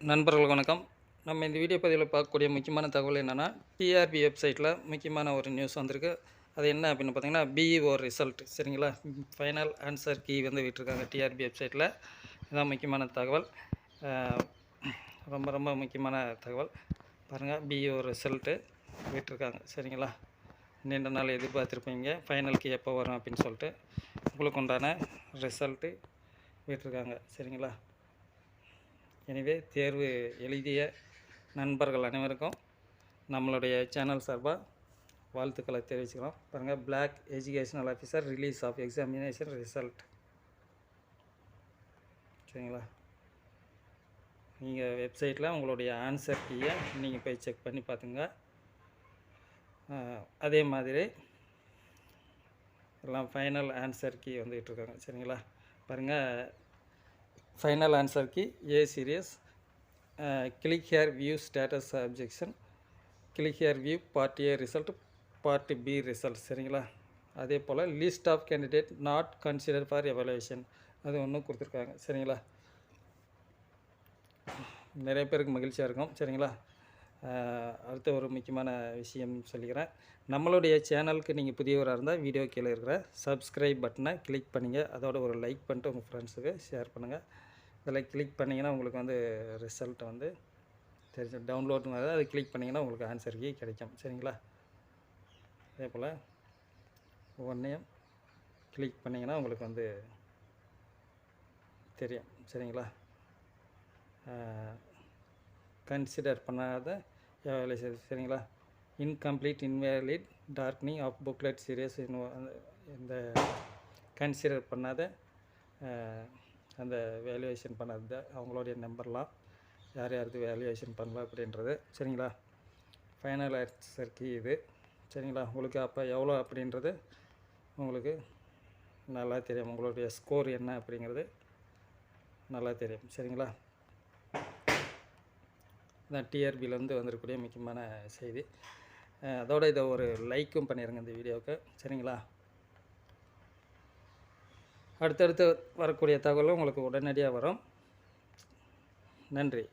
நண்பர்கள் வணக்கம். நம்ம இந்த வீடியோ பதிவில் பார்க்கக்கூடிய முக்கியமான தகவல் என்னென்னா டிஆர்பி வெப்சைட்டில் முக்கியமான ஒரு நியூஸ் வந்திருக்கு. அது என்ன அப்படின்னு பார்த்தீங்கன்னா பிஇஓ ரிசல்ட் சரிங்களா? ஃபைனல் ஆன்சர் கீ வந்து விட்டுருக்காங்க டிஆர்பி வெப்சைட்டில் இதான் முக்கியமான தகவல். ரொம்ப ரொம்ப முக்கியமான தகவல். பாருங்கள் பிஇஓ ரிசல்ட்டு விட்டுருக்காங்க. சரிங்களா? நீண்ட நாள் எதிர்பார்த்துருப்பீங்க. ஃபைனலுக்கு எப்போ வரும் அப்படின்னு சொல்லிட்டு உங்களுக்கு உண்டான ரிசல்ட்டு விட்டுருக்காங்க. சரிங்களா? எனவே தேர்வு எழுதிய நண்பர்கள் அனைவருக்கும் நம்மளுடைய சேனல் சார்பாக வாழ்த்துக்களை தெரிவிச்சுக்கலாம் பாருங்கள் block educational officer release of examination result சரிங்களா? நீங்கள் வெப்சைட்டில் உங்களுடைய ஆன்சர் கீயை நீங்கள் போய் செக் பண்ணி பார்த்துங்க. அதே மாதிரி எல்லாம் ஃபைனல் ஆன்சர் கீ வந்துகிட்ருக்காங்க சரிங்களா? பாருங்கள் final answer key A series click here view status objection click here view part A result part B result சரிங்களா? அதே போல் list of candidate not consider for evaluation அது ஒன்றும் கொடுத்துருக்காங்க சரிங்களா? நிறைய பேருக்கு மகிழ்ச்சியாக இருக்கும் சரிங்களா? அடுத்த ஒரு முக்கியமான விஷயம் சொல்லிக்கிறேன். நம்மளுடைய சேனலுக்கு நீங்கள் புதியவராக இருந்தால் வீடியோ கீழே இருக்கிற சப்ஸ்கிரைப் பட்டனை கிளிக் பண்ணிங்க. அதோட ஒரு லைக் பண்ணிட்டு உங்கள் ஃப்ரெண்ட்ஸுக்கு ஷேர் பண்ணுங்கள் இதில் கிளிக் பண்ணிங்கன்னா உங்களுக்கு வந்து ரிசல்ட் வந்து தெரிஞ்சு டவுன்லோட் அதை கிளிக் பண்ணிங்கன்னா உங்களுக்கு ஆன்சர் கீ கிடைக்கும். சரிங்களா? அதே போல் ஒன்றையும் கிளிக் பண்ணிங்கன்னா உங்களுக்கு வந்து தெரியும். சரிங்களா? கன்சிடர் பண்ணாத சரிங்களா? Incomplete invalid darkening of booklet series இந்த கன்சிடர் பண்ணாத அந்த வேல்யூவேஷன் பண்ணது அவங்களுடைய நம்பர்லாம் யார் யாருக்கு வேல்யூவேஷன் பண்ணலாம் அப்படின்றது. சரிங்களா? ஃபைனல் ஆன்சருக்கு இது. சரிங்களா? உங்களுக்கு அப்போ எவ்வளோ அப்படின்றது உங்களுக்கு நல்லா தெரியும். உங்களுடைய ஸ்கோர் என்ன அப்படிங்கிறது நல்லா தெரியும். சரிங்களா? இதான் டிஆர்பியிலேருந்து வந்திருக்கக்கூடிய முக்கியமான செய்தி. அதோடு அதோட இதை ஒரு லைக்கும் பண்ணிடுங்க இந்த வீடியோவுக்கு. சரிங்களா? அடுத்தடுத்து வரக்கூடிய தகவலும் உங்களுக்கு உடனடியாக வரும். நன்றி.